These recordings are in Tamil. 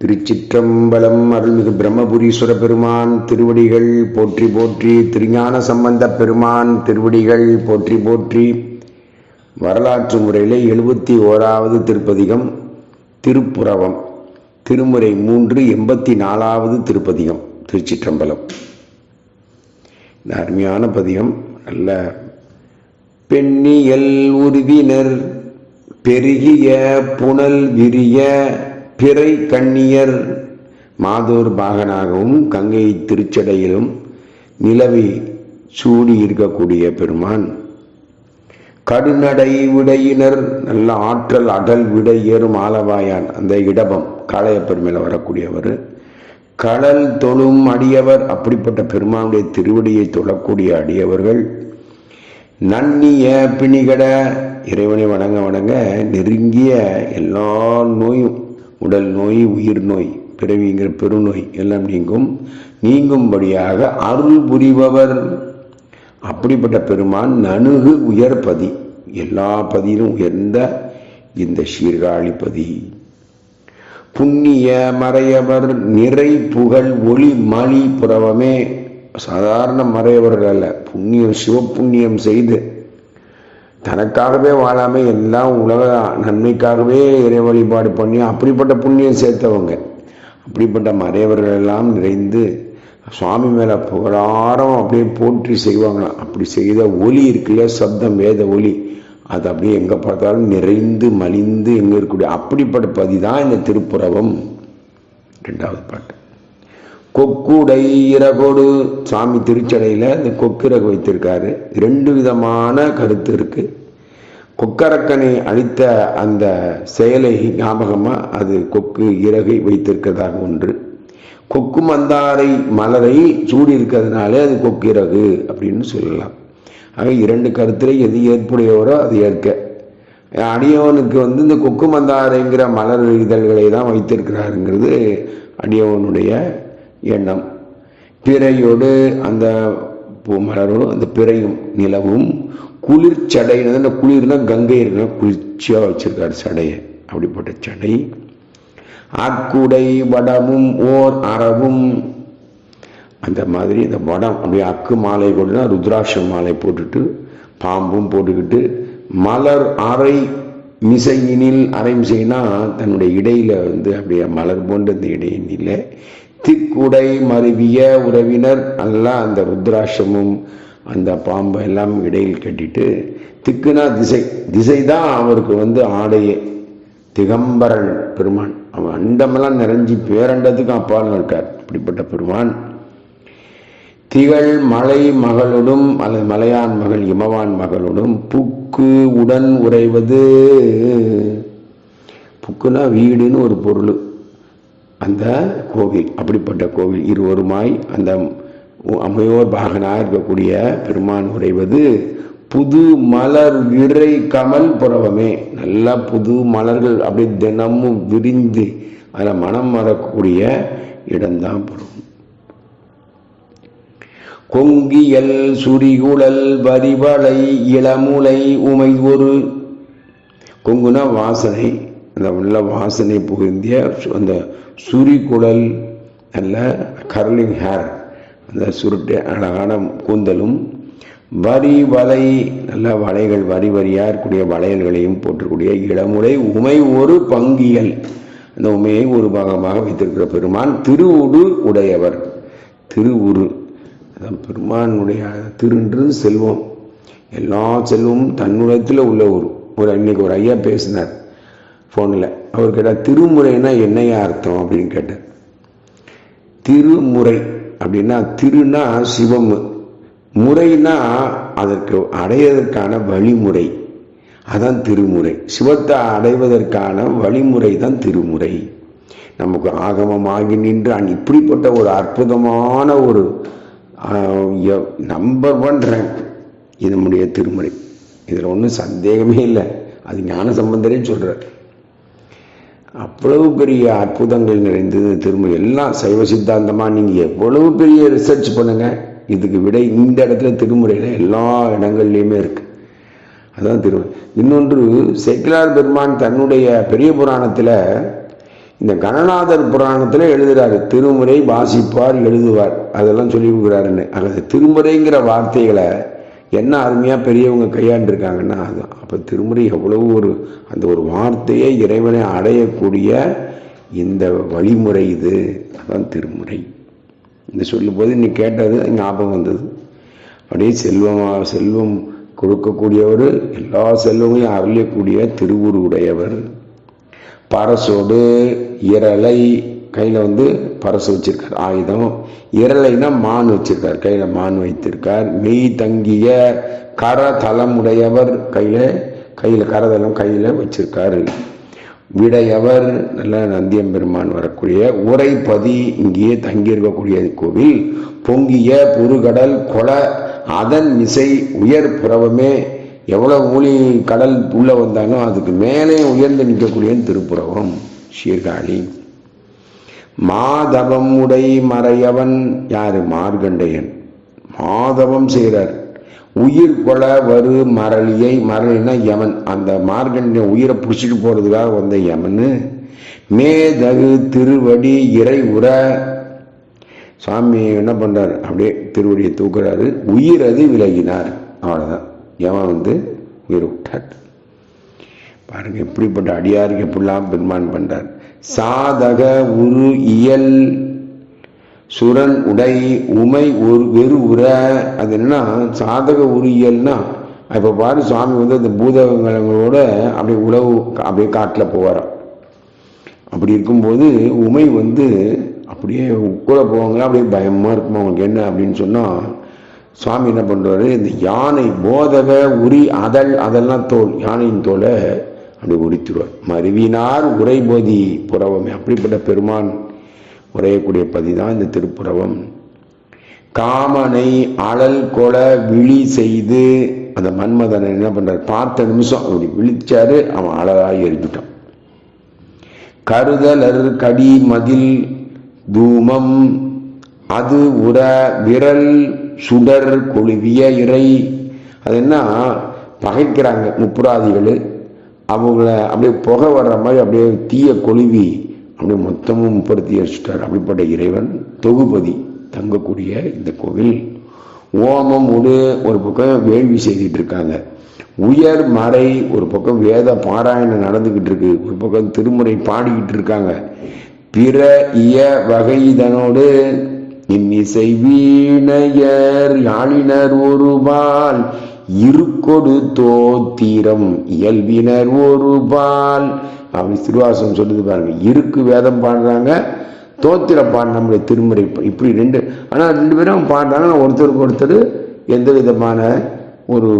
திருச்சிற்றம்பலம் அருள்மிகு பிரம்மபுரீஸ்வர பெருமான் திருவடிகள் போற்றி போற்றி திருஞான சம்பந்த பெருமான் திருவடிகள் போற்றி போற்றி. வரலாற்று முறையிலே எழுபத்தி ஓராவது திருப்பதிகம் திருப்புறவம். திருமுறை மூன்று எண்பத்தி நாலாவது திருப்பதிகம் திருச்சிற்றம்பலம். இந்த அருமையான பதிகம் நல்ல பெண்ணியல் உருவினர் பெருகிய புனல் விரிய பிறை கண்ணியர் மாதோர் பாகனாகவும் கங்கை திருச்சடையிலும் நிலவி சூடி இருக்கக்கூடிய பெருமான். கடுநடை விடையினர் நல்ல ஆற்றல் அடல் விடை ஏறும் ஆலவாயான் அந்த இடபம் காளையப்பெருமையில் வரக்கூடியவர். கடல் தொழும் அடியவர் அப்படிப்பட்ட பெருமானுடைய திருவடியை தொழக்கூடிய அடியவர்கள். நன்னிய பிணிகட இறைவனை வணங்க வணங்க நெருங்கிய எல்லா நோயும் உடல் நோய் உயிர் நோய் பிறவிங்கிற பெருநோய் எல்லாம் நீங்கும். நீங்கும்படியாக அருள் புரிபவர். அப்படிப்பட்ட பெருமான் நணுகு உயர்பதி எல்லா பதியிலும் உயர்ந்த இந்த சீர்காழிப்பதி புண்ணிய மறையவர் நிறை புகழ் ஒளி மணி புறவமே சாதாரண மறையவர்கள் அல்ல புண்ணியம் சிவப்புண்ணியம் செய்து தனக்காகவே வாழாமல் எல்லாம் உலக நன்மைக்காகவே இறை வழிபாடு பண்ணி அப்படிப்பட்ட புண்ணியம் சேர்த்தவங்க. அப்படிப்பட்ட மறைவர்கள் எல்லாம் நிறைந்து சுவாமி மேலே புகழாரம் அப்படியே போற்றி செய்வாங்களாம். அப்படி செய்த ஒலி இருக்குல்ல சப்தம் வேத ஒலி. அது அப்படியே எங்கே பார்த்தாலும் நிறைந்து மலிந்து எங்கே இருக்கக்கூடிய அப்படிப்பட்ட பதி தான் இந்த திருப்புறவம் ரெண்டாவது பாட்டு. கொக்குடை இறகோடு சாமி திருச்சடையில் இந்த கொக்கிரகு வைத்திருக்காரு. ரெண்டு விதமான கருத்து இருக்கு. கொக்கரக்கனை அளித்த அந்த செயலை ஞாபகமாக அது கொக்கு இறகை வைத்திருக்கிறதாக ஒன்று. கொக்கு மந்தாரை மலரை சூடி இருக்கிறதுனாலே அது கொக்கிரகு அப்படின்னு சொல்லலாம். ஆக இரண்டு கருத்துல எது ஏற்புடையவரோ அது ஏற்க. அடியவனுக்கு வந்து இந்த கொக்கு மந்தாரைங்கிற மலர் இதழ்களை தான் வைத்திருக்கிறாருங்கிறது அடியவனுடைய எண்ணம். பிறையோடு அந்த பூ மலரோடு அந்த பிறையும் நிலவும் குளிர் சடை குளிர்னா கங்கை இருக்குன்னா குளிர்ச்சியாக வச்சிருக்காரு சடையை. அப்படிப்பட்ட சடை. அக்குடை வடமும் ஓர் அறவும் அந்த மாதிரி இந்த வடம் அப்படியே அக்கு மாலை கொண்டுனா ருத்ராட்ச மாலை போட்டுட்டு பாம்பும் போட்டுக்கிட்டு மலர் அறை மிசையினில் அரை மிசைனா தன்னுடைய இடையில வந்து அப்படியே மலர் போன்ற இந்த இடையினில திக்குடை மருவிய உறவினர் நல்லா அந்த ருத்ராட்சமும் அந்த பாம்பை எல்லாம் இடையில் கட்டிட்டு திக்குனா திசை. திசை தான் அவருக்கு வந்து ஆடையே. திகம்பரன் பெருமான். அவன் அண்டமெல்லாம் நிறைஞ்சி பேரண்டத்துக்கு அப்பாலும் இருக்கார். அப்படிப்பட்ட பெருமான். திகழ் மலை மகளுடும் அல்லது மலையான் மகள் இமவான் மகளுடும் புக்கு உடன் உறைவது. புக்குனா வீடுன்னு ஒரு பொருள். அந்த கோவில் அப்படிப்பட்ட கோவில் இருவருமாய் அந்த அம்மையோர் பாகனாக இருக்கக்கூடிய பெருமான் உடைவது புது மலர் விரை கமல் புறவமே நல்லா புது மலர்கள் அப்படி தினமும் விரிந்து அதில் மனம் வரக்கூடிய இடம்தான் புறவம் கொங்கியல் சுரிகுழல் வரிவளை இளமுலை உமை ஒரு கொங்குனா வாசனை அந்த நல்ல வாசனை புகுந்திய அந்த சுரிகுழல் நல்ல கர்லிங் ஹேர் அந்த சுருட்டு அழகான கூந்தலும் வரி வலை நல்ல வலைகள் வரி வரியாக இருக்கக்கூடிய வளையல்களையும் போட்டிருக்கூடிய இளமுலை உமை ஒரு பங்கியல். அந்த உமையை ஒரு பாகமாக வைத்திருக்கிற பெருமான் திருவுடு உடையவர். திருவுரு. பெருமானுடைய திருன்றது செல்வம். எல்லா செல்வமும் தன்னுடத்தில் உள்ள ஒரு ஒரு அன்னைக்கு ஒரு ஐயா பேசினார். ஃபோனில் அவர் கேட்டால் திருமுறைனா என்னையா அர்த்தம்? அப்படின்னு கேட்டார் திருமுறை அப்படின்னா திருனா சிவம் முறைனா அதற்கு அடைவதற்கான வழிமுறை. அதான் திருமுறை. சிவத்தை அடைவதற்கான வழிமுறை தான் திருமுறை. நமக்கு ஆகமமாகி நின்று இப்படிப்பட்ட ஒரு அற்புதமான ஒரு நம்பர் ஒன் ரேங்க் இது நம்முடைய திருமுறை. இதில் ஒன்றும் சந்தேகமே இல்லை. அது ஞான சம்பந்தரே சொல்கிறார் அவ்வளவு பெரிய அற்புதங்கள் நிறைந்தது. திருமுறை எல்லாம் சைவ சித்தாந்தமாக நீங்கள் எவ்வளவு பெரிய ரிசர்ச் பண்ணுங்கள் இதுக்கு விட இந்த இடத்துல திருமுறையில் எல்லா இடங்கள்லையுமே இருக்குது அதான் திருமுறை இன்னொன்று செக்கிலார் பெருமான் தன்னுடைய பெரிய புராணத்தில் இந்த கணநாதர் புராணத்தில் எழுதுகிறாரு திருமுறை வாசிப்பார் எழுதுவார். அதெல்லாம் சொல்லி கொடுக்குறாருன்னு. அல்லது திருமுறைங்கிற வார்த்தைகளை என்ன அருமையாக பெரியவங்க கையாண்டிருக்காங்கன்னா அதுதான். அப்போ திருமுறை எவ்வளவு ஒரு அந்த ஒரு வார்த்தையை இறைவனை அடையக்கூடிய இந்த வழிமுறை இது. அதான் திருமுறை. இந்த சொல்லும்போது நீ கேட்டது ஞாபகம் வந்தது. அப்படியே செல்வமாக செல்வம் கொடுக்கக்கூடியவர் எல்லா செல்வங்களையும் அருளக்கூடிய திருவுருவுடையவர். பரசோடு இரலை கையில் வந்து பரசு வச்சிருக்கார். ஆயுதம். இரலைனா மான் வச்சிருக்கார். கையில் மான் வைத்திருக்கார். மெய் தங்கிய கரதளமுடையவர் கையில் கையில் கரதளம் கையில் வச்சிருக்காரு. விடையவர் நல்ல நந்தியம்பெருமான் வரக்கூடிய உரைப்பதி இங்கேயே தங்கியிருக்கக்கூடிய கோவில். பொங்கிய புருகடல் கொல அதன் மிசை உயர் புறவமே எவ்வளவு மூலி கடல் உள்ள வந்தாலும் அதுக்கு மேலே உயர்ந்து நிற்கக்கூடிய திருப்புறவம். சீர்காழி. மாதவம் உடை மறையவன் யாரு? மார்கண்டையன் மாதவம் செய்கிறார் உயிர் கொல வரு மரளியை மரளினா யமன். அந்த மார்கண்டிய உயிரை பிடிச்சிட்டு போறதுக்காக வந்த யமன். மேதகு திருவடி இறை உர சாமி என்ன பண்ணுறார் அப்படியே திருவடியை தூக்குறாரு. உயிர் அது விலகினார். அவ்வளோதான் யமன் வந்து உயிர் விட்டார். பாருங்க எப்படிப்பட்ட அடியாருக்கு எப்படிலாம் பெருமான் பண்றார். சாதக உரு இயல் சுரன் உடை உமை ஒரு வெறு உர. அது என்னன்னா சாதக உரியல்னா இப்போ பாரு சுவாமி வந்து அந்த பூதகங்களோட அப்படியே உழவு அப்படியே காட்டில் போவாராம் அப்படி இருக்கும்போது உமை வந்து அப்படியே கூட போவாங்களா அப்படியே பயமாக இருக்குமா அவங்களுக்கு என்ன அப்படின்னு சொன்னால் சுவாமி என்ன பண்ணுறாரு இந்த யானை போதக உரி அதழ் அதெல்லாம் தோல் யானையின் தோலை அப்படி உரித்துருவார் மருவினார் உரைபோதி புறவமே. அப்படிப்பட்ட பெருமான் உரையக்கூடிய பதி தான் இந்த திருப்புறவம். காமனை அழல் கொல விழி செய்து அந்த மன்மதனை என்ன பண்றார்? பார்த்த நிமிஷம் அப்படி விழிச்சாரு அவன் அழகாக எரிஞ்சுட்டான். கருதலர் கடி மதில் தூமம் அது உர விரல் சுடர் கொழுவிய இறை. அது என்ன பகைக்கிறாங்க முப்புராதிகள். அவங்கள அப்படியே புகை வர்ற மாதிரி அப்படியே தீய கொழுவி அப்படியே மொத்தமும் முப்படுத்தி அடிச்சுட்டார் அப்படிப்பட்ட இறைவன் தொகுபதி தங்கக்கூடிய இந்த கோவில். ஓமம் உடு ஒரு பக்கம் வேள்வி செய்துட்டு இருக்காங்க. உயர் மறை ஒரு பக்கம் வேத பாராயணம் நடந்துகிட்டு இருக்கு. ஒரு பக்கம் திருமுறை பாடிக்கிட்டு இருக்காங்க. பிற இய வகைதனோடு இன்னிசை வீணையர் யாழினர் ஒருபால் இருக்கொடு தோத்திரம். இயல்பினர் ஒரு பால். அப்படி திருவாசம் சொல்லுது பாருங்க. இருக்கு வேதம் பாடுறாங்க தோத்திர பாடு நம்முடைய திருமுறை இப்படி ரெண்டு. ஆனால் ரெண்டு பேரும் பாடுறாங்க ஒருத்தருக்கு ஒருத்தர் எந்த விதமான ஒரு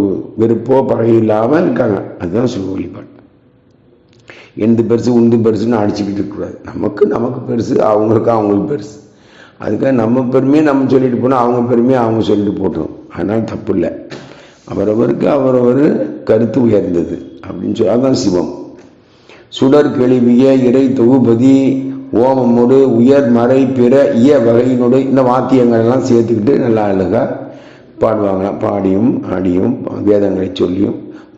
வெறுப்போ பகை இல்லாமல் இருக்காங்க. அதுதான் சிவ வழிபாடு. எந்த பெருசு உந்து பெருசுன்னு அடிச்சுக்கிட்டு இருக்கக்கூடாது. நமக்கு நமக்கு பெருசு அவங்களுக்கு அவங்களுக்கு பெருசு. அதுக்காக நம்ம பெருமையை நம்ம சொல்லிட்டு போனால் அவங்க பெருமையை அவங்க சொல்லிட்டு போட்டோம் அதனால் தப்பு இல்லை. அவரவருக்கு அவரவர் கருத்து உயர்ந்தது அப்படின்னு சொல்லி அதான் சிவம். சுடர் கெளிவிய இறை தொகுபதி ஓமமுடு உயர் மறை பிற இய வகையினுடைய இந்த வாத்தியங்கள் எல்லாம் சேர்த்துக்கிட்டு நல்லா அழகாக பாடுவாங்களாம் பாடியும் ஆடியும் வேதங்களை சொல்லியும்.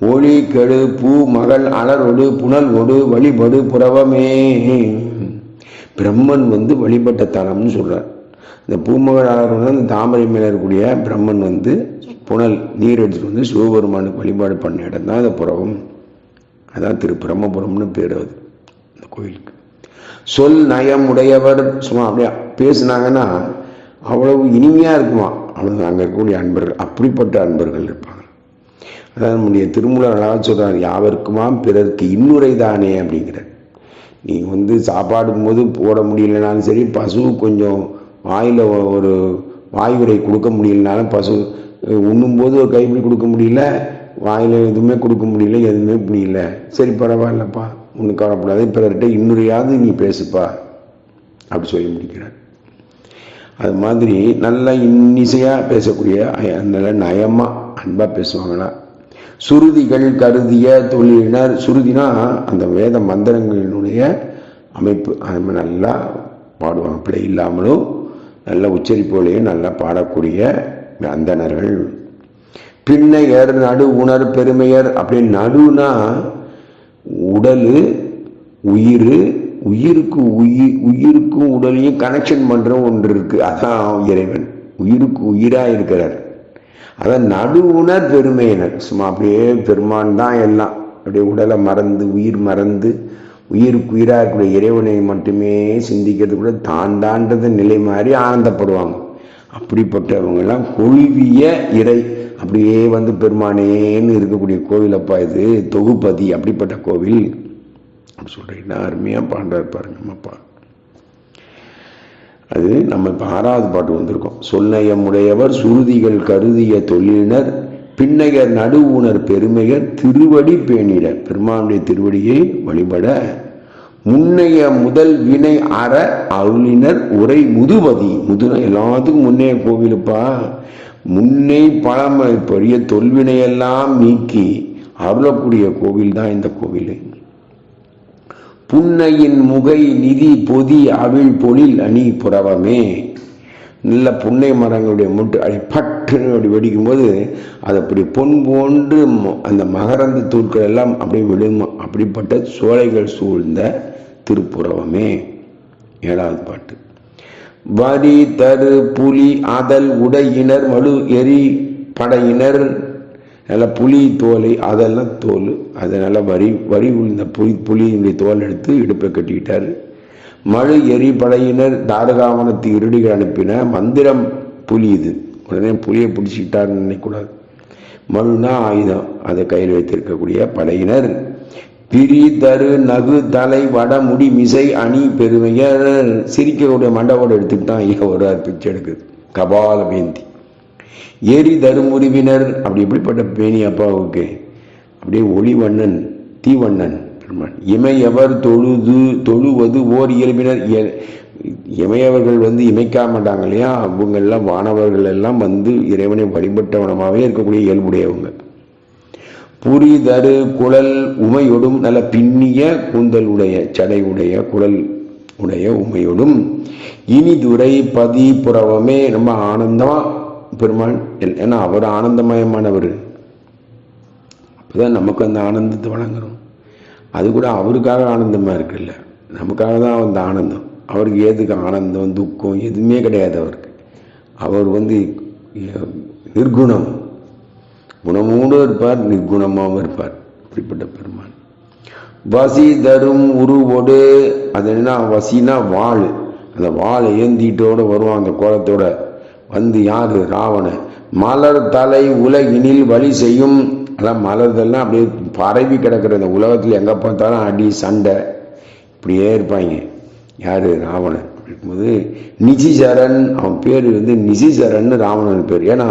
ஒளி கெடு பூ மகள் அலரொடு புனல் ஒடு வழிபடு புறவமே பிரம்மன் வந்து வழிபட்ட தலம்னு சொல்கிறார் இந்த பூமகள் அலரோடு அந்த தாமரை மேலே இருக்கக்கூடிய பிரம்மன் வந்து புனல் நீர் எடுத்துகிட்டு வந்து சிவபெருமானுக்கு வழிபாடு பண்ண இடம் தான் அந்த புறவம். அதான் திரு பிரம்மபுரம்னு பேர் அது இந்த கோயிலுக்கு. சொல் நயம் உடையவர் சும்மா அப்படியே பேசுனாங்கன்னா அவ்வளவு இனிமையாக இருக்குமா? அவ்வளோ அங்கே இருக்கக்கூடிய அன்பர்கள் அப்படிப்பட்ட அன்பர்கள் இருப்பாங்க. அதான் நம்முடைய திருமூலர் அழகாக சொல்கிறார் யாவருக்குமாம் பிறருக்கு இன்னுரை தானே அப்படிங்கிற. நீ வந்து சாப்பாடும் போது போட முடியலனாலும் சரி பசு கொஞ்சம் வாயில் ஒரு வாயுரை கொடுக்க முடியலனாலும் பசு உண்ணும்போது ஒரு கைப்பிடி கொடுக்க முடியல வாயில் எதுவுமே கொடுக்க முடியல எதுவுமே முடியல சரி பரவாயில்லப்பா ஒன்றும் கவலைப்படாது பிறர்கிட்ட இன்னொரையாவது நீ பேசுப்பா அப்படி சொல்லி முடிக்கிறார். அது மாதிரி நல்லா இன்னிசையாக பேசக்கூடிய நல்ல நயமாக அன்பாக பேசுவாங்களா? சுருதிகள் கருதிய தொழிலினர் சுருதினா அந்த வேத மந்திரங்களினுடைய அமைப்பு. அது மாதிரி நல்லா பாடுவாங்க. பிழை இல்லாமலும் நல்ல உச்சரிப்போலையும் நல்லா பாடக்கூடிய அந்தணர்கள் பின்னையர் நடு உணர் பெருமையர் அப்படின்னு நடுனா உடல் உயிர் உயிருக்கு உயிர் உயிருக்கும் உடலையும் கனெக்ஷன் பண்ணுற ஒன்று இருக்குது அதான் இறைவன். உயிருக்கு உயிராக இருக்கிறார். அதான் நடு உணர் பெருமையினர் சும்மா அப்படியே பெருமான் தான் எல்லாம். அப்படியே உடலை மறந்து உயிர் மறந்து உயிருக்கு உயிராக இருக்கிற இறைவனை மட்டுமே சிந்திக்கிறது கூட தான் தாண்டது நிலை மாதிரி ஆனந்தப்படுவாங்க. அப்படிப்பட்டவங்கெல்லாம் கொழுவிய இறை. அப்படியே வந்து பெருமானேன்னு இருக்கக்கூடிய கோவில் அப்பா இது தொகுப்பதி அப்படிப்பட்ட கோவில். அப்படி சொல்றீங்கன்னா அருமையாக பாண்டார் பாருங்க நம்மப்பா அது நம்ம இப்போ ஆறாவது பாட்டு வந்திருக்கோம். சொல்நயமுடையவர் சுருதிகள் கருதிய தொழிலினர் பின்னையர் நடுவுணர் பெருமையர் திருவடி பேணிட. பெருமானுடைய திருவடியை வழிபட முன்னைய முதல் வினை அற அருளினர் உரை முதுபதி. முதுனா எல்லாத்துக்கும் முன்னைய கோவிலுப்பா முன்னை பழமை பெரிய தொல்வினையெல்லாம் நீக்கி அருளக்கூடிய கோவில் தான் இந்த கோவில். புன்னையின் முகை நிதி பொதி அவிழ் பொழில் அணி புறவமே நல்ல புன்னை மரங்களுடைய முட்டு அப்படி பட்டுன்னு அப்படி வெடிக்கும்போது அது அப்படி பொன் போன்று அந்த மகரந்த தூட்கள் எல்லாம் அப்படியே விழும் அப்படிப்பட்ட சோலைகள் சூழ்ந்த திருப்புறவமே. ஏழாவது பாட்டு. வரி தரு புலி அதல் உடையினர் மழு எரி படையினர். நல்ல புலி தோலை அதெல்லாம் தோல். அதனால வரி வரி உள்ள புலி புலியினுடைய தோல் எடுத்து இடுப்பை கட்டிக்கிட்டார். மழு எரிபடையினர் தாரகாவனத்து இருடிகள் அனுப்பின மந்திரம் புலி இது உடனே புலியை பிடிச்சிக்கிட்டான்னு நினைக்கக்கூடாது. மழுனா ஆயுதம். அதை கையில் வைத்திருக்கக்கூடிய படையினர் பிரி தரு நகு தலை வட முடி மிசை அணி பெருமையர் சிரிக்கக்கூடிய மண்டபோடு எடுத்துக்கிட்டான் ஐயா ஒரு பிச்சை எடுக்குது. கபால வேந்தி. ஏரி தருமுறிவினர் அப்படி இப்படிப்பட்ட பேணி அப்பாவுக்கு அப்படியே ஒளிவண்ணன் தீவண்ணன் பெருமான் இமையவர் தொழுது தொழுவது ஓர் இயல்பினர். இமையவர்கள் வந்து இமைக்க மாட்டாங்க இல்லையா? அவங்க எல்லாம் வானவர்கள் எல்லாம் வந்து இறைவனை வழிபட்டவனமாகவே இருக்கக்கூடிய இயல்புடையவங்க. புரிதரு குழல் உமையொடும் நல்ல பின்னிய கூந்தல் உடைய சடை உடைய குழல் உடைய உமையொடும். இனிதுரை பதி புறவமே ரொம்ப ஆனந்தமா பெருமாள். ஏன்னா அவர் ஆனந்தமயமானவர். அப்பதான் நமக்கு அந்த ஆனந்தத்தை வழங்குறோம். அது கூட அவருக்காக ஆனந்தமாக இருக்குல்ல. நமக்காக தான் அந்த ஆனந்தம். அவருக்கு ஏதுக்கு ஆனந்தம் துக்கம் எதுவுமே கிடையாது அவருக்கு. அவர் வந்து நிர்குணம். குணமோடு இருப்பார் நிர்குணமாகவும் இருப்பார். இப்படிப்பட்ட பெருமான். வசி தரும் உருவோடு அது என்ன வசினா வாள். அந்த வாழை ஏந்திட்டோடு வருவான் அந்த கோலத்தோட. வந்து யாரு? ராவணன். மலர் தலை உலகினில் வழி செய்யும் அதான் மலர்தெல்லாம் அப்படியே பரவி கிடக்கிற இந்த உலகத்தில் எங்கே பார்த்தாலும் அடி சண்டை. இப்படியே இருப்பாங்க. யார்? ராவணன். அப்படி இருக்கும்போது நிசிசரன் அவன் பேர் வந்து நிசிசரன் ராவணன் பேர். ஏன்னா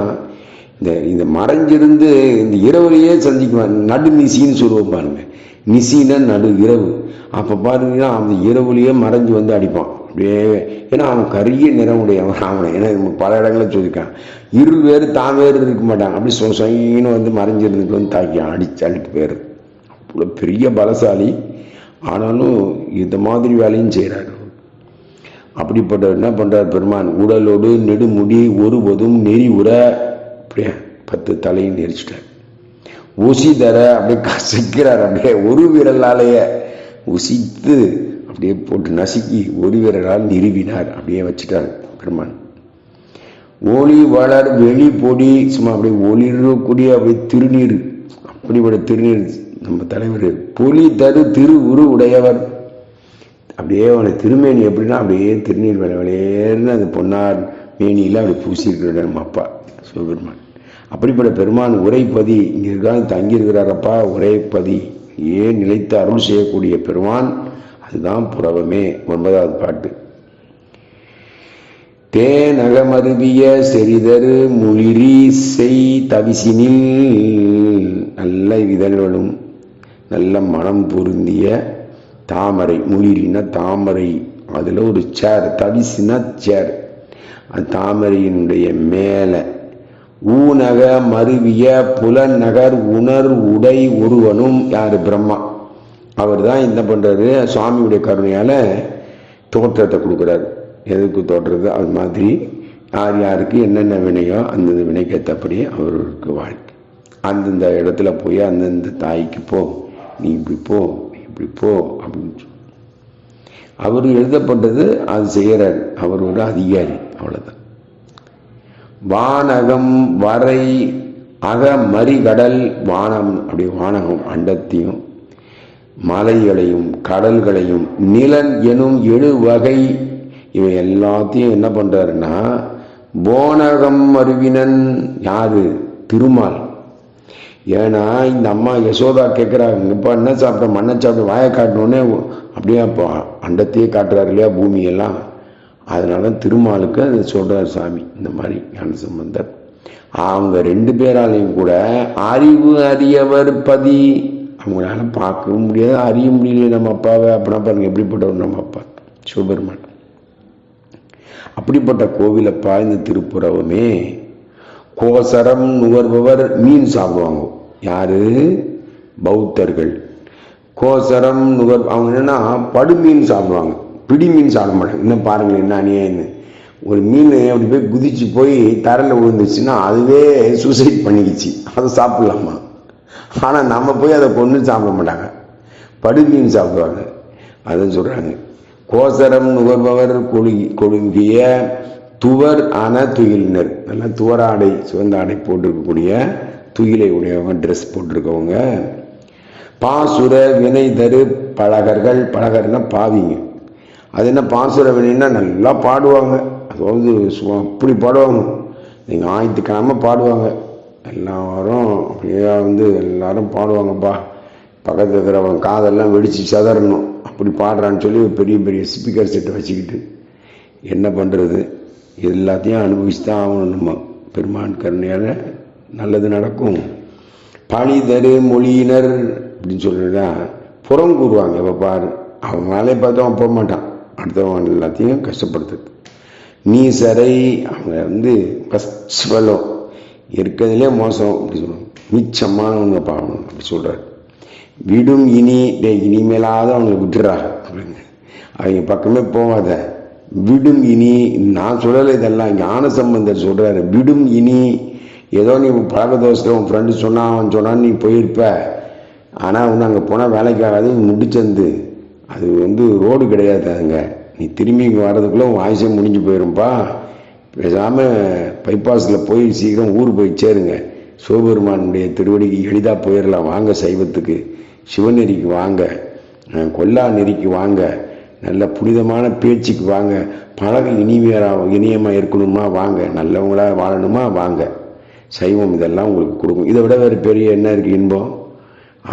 இந்த இந்த மறைஞ்சிருந்து இந்த இரவுலையே சந்திக்குவான். நடுநிசின்னு சொல்லுவோம் பாருங்கள் நிசின நடு இரவு. அப்போ பார்த்தீங்கன்னா அந்த இரவுலேயே மறைஞ்சு வந்து அடிப்பான். அப்படியே ஏன்னா அவன் கரிய நிறமுடையவன். அவனை ஏன்னா பல இடங்களில் சொல்லியிருக்கான். இரு பேர் தான் வேறு இருக்க மாட்டாங்க அப்படி சொ வந்து மறைஞ்சிருந்துட்டு வந்து தாக்கி அடிச்சு அடிட்டு போயிரு அவ்வளோ பெரிய பலசாலி. ஆனாலும் இந்த மாதிரி வேலையும் செய்கிறாரு அப்படிப்பட்ட என்ன பண்ணுறார் பெருமான்? உடலோடு நெடுமுடி ஒருவதும் நெறி உர அப்படியே பத்து தலையும் நெரிச்சிட்டார். ஊசி தர அப்படியே கசிக்கிறார். அப்படியே ஒரு விரலாலேயே உசித்து அப்படியே போட்டு நசுக்கி ஒரு விரலால் நிறுவினார். அப்படியே வச்சுட்டார் பெருமான். ஒளி வளர் வெளி பொடி சும்மா அப்படியே ஒளிரக்கூடிய அப்படியே திருநீர் அப்படிப்பட்ட திருநீர் நம்ம தலைவர் பொலி தரு திரு உரு உடையவர். அப்படியே அவனை திருமேனி எப்படின்னா அப்படியே திருநீர் வேலை விளையேன்னு அந்த பொன்னார் மேனியில் அப்படி பூசியிருக்கிறார் நம்ம அப்பா சிவபெருமான். அப்படிப்பட்ட பெருமான் உரைப்பதி இங்கே தங்கியிருக்கிறாரப்பா உரைப்பதி ஏன் நிலைத்து அருள் செய்யக்கூடிய பெருமான்? அதுதான் புறவமே ஒன்பதாவது பாட்டு. தேனகமருவிய செறிதரு முளிரி செய் தவிசினில் நல்ல இதழ்களும் நல்ல மனம் பொருந்திய தாமரை. முளிரின தாமரை. அதில் ஒரு சேர் தவிசினா சேர். தாமரையினுடைய மேலே. ஊனக மருவிய புலநகர் உணர் உடை ஒருவனும் யார்? பிரம்மா. அவர் தான் என்ன பண்ணுறாரு சுவாமியுடைய கருணையால் தோற்றத்தை கொடுக்குறாரு. எதுக்கு தோற்றுறது அது மாதிரி யார் யாருக்கு என்னென்ன வினையோ அந்தந்த வினைக்கேற்றபடி அவருக்கு வாழ்க்கை. அந்தந்த இடத்துல போய் அந்தந்த தாய்க்கு போ நீ இப்படி போ நீ இப்படி போ அப்படின்னு சொல்லி. அவர் எழுதப்பட்டது அது செய்கிறார் அவரோட அதிகாரி அவ்வளோதான் வானகம் வரை அக மறிகடல் வானம் அப்படி வானகம் அண்டத்தையும் மலைகளையும் கடல்களையும் நிலன் எனும் எழு வகை இவை எல்லாத்தையும் என்ன பண்ணுறாருன்னா போனகம் அருவினன் யாரு? திருமால். ஏன்னா இந்த அம்மா யசோதா கேட்குறாங்க இப்போ என்ன சாப்பிட்ட மண்ணை சாப்பிட்ட வாயை காட்டணுன்னே அப்படியே அப்போ அண்டத்தையே காட்டுறாரு இல்லையா பூமியெல்லாம்? அதனால திருமாலுக்கு அது சொல்கிறார் சாமி இந்த மாதிரி ஞான சம்பந்தர். அவங்க ரெண்டு பேராலையும் கூட அறிவு அறியவர் பதி. அவங்களால பார்க்கவும் முடியாது அறிய முடியல நம்ம அப்பாவை. அப்படின்னா பாருங்க எப்படிப்பட்டவர் நம்ம அப்பா? சிவபெருமான். அப்படிப்பட்ட கோவிலை பாய்ந்த திருப்புறவுமே. கோசரம் நுகர்பவர் மீன் சாப்பிடுவாங்க. யாரு? பௌத்தர்கள். கோசரம் நுகர் அவங்க என்னன்னா படுமீன் சாப்பிடுவாங்க. பிடி மீன் சாப்பிட மாட்டேன் இன்னும் பாருங்களேன் என்ன அநியாயம்னு. ஒரு மீன் அப்படி போய் குதிச்சு போய் தரையில் விழுந்துச்சுன்னா அதுவே சூசைட் பண்ணிக்கிச்சு. அதை சாப்பிட்லாமா? ஆனால் நம்ம போய் அதை கொண்டு சாப்பிட மாட்டாங்க. படு மீன் சாப்பிடுவாங்க. அதுன்னு சொல்கிறாங்க கோசரம் நுகர்பவர் கொழு கொழுங்கிய துவர் ஆன துயிலினர். நல்லா துவர் ஆடை சிவந்த ஆடை போட்டிருக்கக்கூடிய துயிலை உடையவங்க ட்ரெஸ் போட்டிருக்கவங்க. பாசுர வினை தரு பழகர்கள் பழகர்னா பாவிங்க. அது என்ன பாசுர நல்லா பாடுவாங்க. அதாவது அப்படி பாடுவாங்க. நீங்கள் ஞாயிற்றுக்கிழமை பாடுவாங்க. எல்லாரும் அப்படியே வந்து எல்லாரும் பாடுவாங்கப்பா. பக்கத்தில் இருக்கிறவங்க காதெல்லாம் வெடித்து சதறணும். அப்படி பாடுறான்னு சொல்லி பெரிய பெரிய ஸ்பீக்கர் செட்டை வச்சுக்கிட்டு என்ன பண்ணுறது எல்லாத்தையும் அனுபவிச்சு தான் ஆகணும் நம்ம. பெருமான் கருணையால் நல்லது நடக்கும். பழிதரு மொழியினர் அப்படின்னு சொல்கிறதா புறம் கூறுவாங்க. எப்போ பாரு. அவங்க பார்த்தோம் போக மாட்டான். அடுத்தவன் எல்லாத்தையும் கஷ்டப்படுத்துது. நீசரை அவங்க வந்து ஃபஸ்ட் ஃபெல்லோ இருக்கிறதுலே மோசம் அப்படி சொல்லுவாங்க. மிச்சமானவங்க பாவம் அப்படி சொல்கிறார் விடும் இனி டே இனிமேலாவது அவங்களை விட்டுறா அப்படின்னு. அவங்க பக்கமே போகாத. விடும் இனி நான் சொல்லலை இதெல்லாம். ஞான சம்பந்தர் சொல்கிறாரு விடும் இனி ஏதோ நீ பழக்க தோசத்தில் உன் ஃப்ரெண்டு சொன்னான் அவன் சொன்னான்னு நீ போயிருப்ப. ஆனால் வந்து அங்கே போனால் வேலைக்கு ஆகாது முடிச்சந்து. அது வந்து ரோடு கிடையாது அதுங்க நீ திரும்பி இங்கே வர்றதுக்குள்ளே உன் ஆயுஷம் முடிஞ்சு போயிரும்பா. பேசாமல் பைபாஸில் போய் சீக்கிரம் ஊர் போய் சேருங்க. சிவபெருமானுடைய திருவடிக்கு எளிதாக போயிடலாம் வாங்க சைவத்துக்கு. சிவநெறிக்கு வாங்க. கொல்லா நெறிக்கு வாங்க. நல்ல புனிதமான பேச்சுக்கு வாங்க. பழக இனிமையாக இனியமாக இருக்கணுமா வாங்க. நல்லவங்களாக வாழணுமா? வாங்க. சைவம் இதெல்லாம் உங்களுக்கு கொடுக்கும். இதை விட வேறு பெரிய என்ன இருக்குது இன்பம்?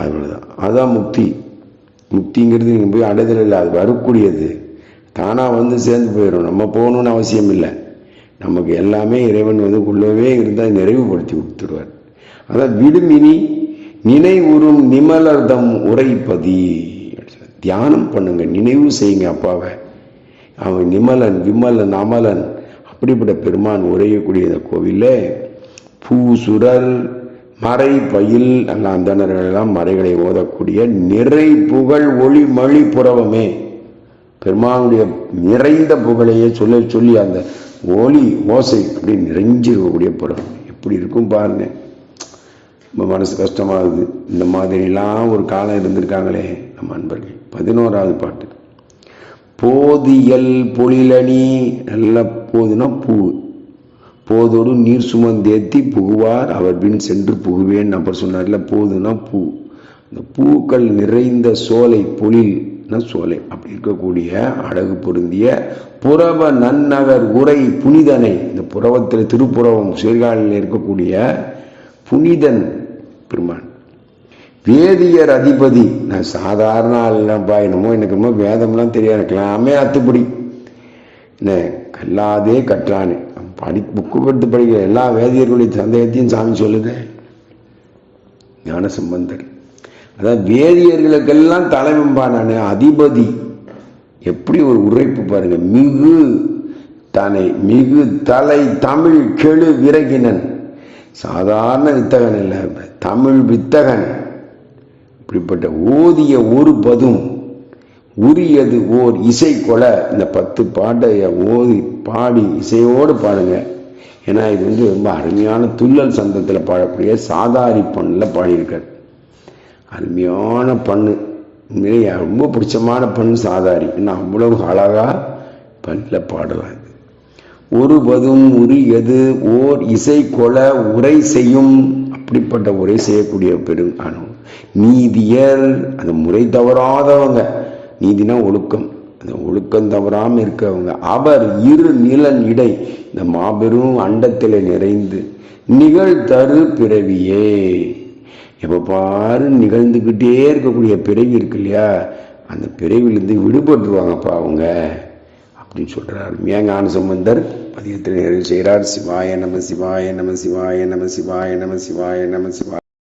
அவ்வளோதான் அதுதான் முக்தி. முக்திங்கிறது போய் அடைதல் இல்லை அது வரக்கூடியது. தானாக வந்து சேர்ந்து போயிடும் நம்ம போகணும்னு அவசியம் இல்லை. நமக்கு எல்லாமே இறைவன் வந்து உள்ளவே இருந்தால் நிறைவுபடுத்தி கொடுத்துருவார். அதான் விடுமினி நினைவுறும் நிமலர்தம் உரைப்பதி. தியானம் பண்ணுங்க நினைவு செய்யுங்க அப்பாவை. அவன் நிமலன் விமலன் அமலன் அப்படிப்பட்ட பெருமான் உரையக்கூடிய இந்த கோவிலில் பூசுரர் மறை பயில் அந்த அந்தனர்களெல்லாம் மறைகளை ஓதக்கூடிய நிறை புகழ் ஒளி மொழி புறவமே பெருமானுடைய நிறைந்த புகழையே சொல்ல சொல்லி அந்த ஒளி ஓசை அப்படி நிறைஞ்சிருக்கக்கூடிய புறம். எப்படி இருக்கும் பாருங்க. நம்ம மனசு கஷ்டமாகுது. இந்த மாதிரிலாம் ஒரு காலம் இருந்திருக்காங்களே நம்ம அன்பர்கள். பதினோராவது பாட்டு. போதியல் பொழிலணி நல்ல போதுனா பூ. போதோடு நீர் சுமந்தேத்தி புகுவார் அவர் பின் சென்று புகுவேன். அப்புறம் சொன்னார்ல போதுனா பூ. இந்த பூக்கள் நிறைந்த சோலை பொழில்னா சோலை? அப்படி இருக்கக்கூடிய அழகு பொருந்திய புறவ நன்னகர் உரை புனிதனை இந்த புறவத்தில் திருப்புறவம் சீர்காழியில் இருக்கக்கூடிய புனிதன் பெருமான். வேதியர் அதிபதி. நான் சாதாரண ஆள் என்னமோ எனக்கு ரொம்ப வேதம்லாம் தெரியாது எனக்கு எல்லாமே அத்துப்படி. என்ன கல்லாதே கற்றானே. படி புக்கு படுத்து படிக்கிற எல்லா வேதியர்களுடைய சந்தேகத்தையும் சாமி சொல்லுது ஞான சம்பந்தர் அதான் வேதியர்களுக்கெல்லாம் தலைவன்பா நான் அதிபதி. எப்படி ஒரு உரைப்பு பாருங்க. மிகு தனை மிகு தலை தமிழ் கெழு விறகினன் சாதாரண வித்தகன் இல்லை. தமிழ் வித்தகன். இப்படிப்பட்ட ஓதிய ஒரு பதும். உரியது ஓர் இசை கொலை இந்த பத்து பாட்டையை ஓதி பாடி இசையோடு பாடுங்க. ஏன்னா இது வந்து ரொம்ப அருமையான துள்ளல் சந்தத்தில் பாடக்கூடிய சாதாரி பண்ணில் பாடியிருக்கார். அருமையான பண்ணு. உண்மையிலே ரொம்ப பிடிச்சமான பண் சாதாரி. இன்னும் அவ்வளவு அழகாக பண்ணில் பாடலாம் ஒருவதும் உரியது ஓர் இசை கொல உரை செய்யும். அப்படிப்பட்ட உரை செய்யக்கூடிய பெரும் அணு நீதியர் அந்த முறை தவறாதவங்க. நீதினா ஒழுக்கம். அந்த ஒழுக்கம் தவறாமல் இருக்கவங்க அவர் இரு நிலன் இடை. இந்த மாபெரும் அண்டத்தில் நிறைந்து நிகழ்தரு பிறவியே. எப்போ பாரு நிகழ்ந்துக்கிட்டே இருக்கக்கூடிய பிறவி இருக்கு இல்லையா? அந்த பிறவிலிருந்து விடுபட்டுருவாங்கப்பா அவங்க. அப்படின்னு சொல்கிறார் மேங்கான சம்பந்தர் பதியத்தில் நிறைவு செய்கிறார். சிவாய நம சிவாய நம சிவாய நம சிவாய நம சிவாய நம சிவாய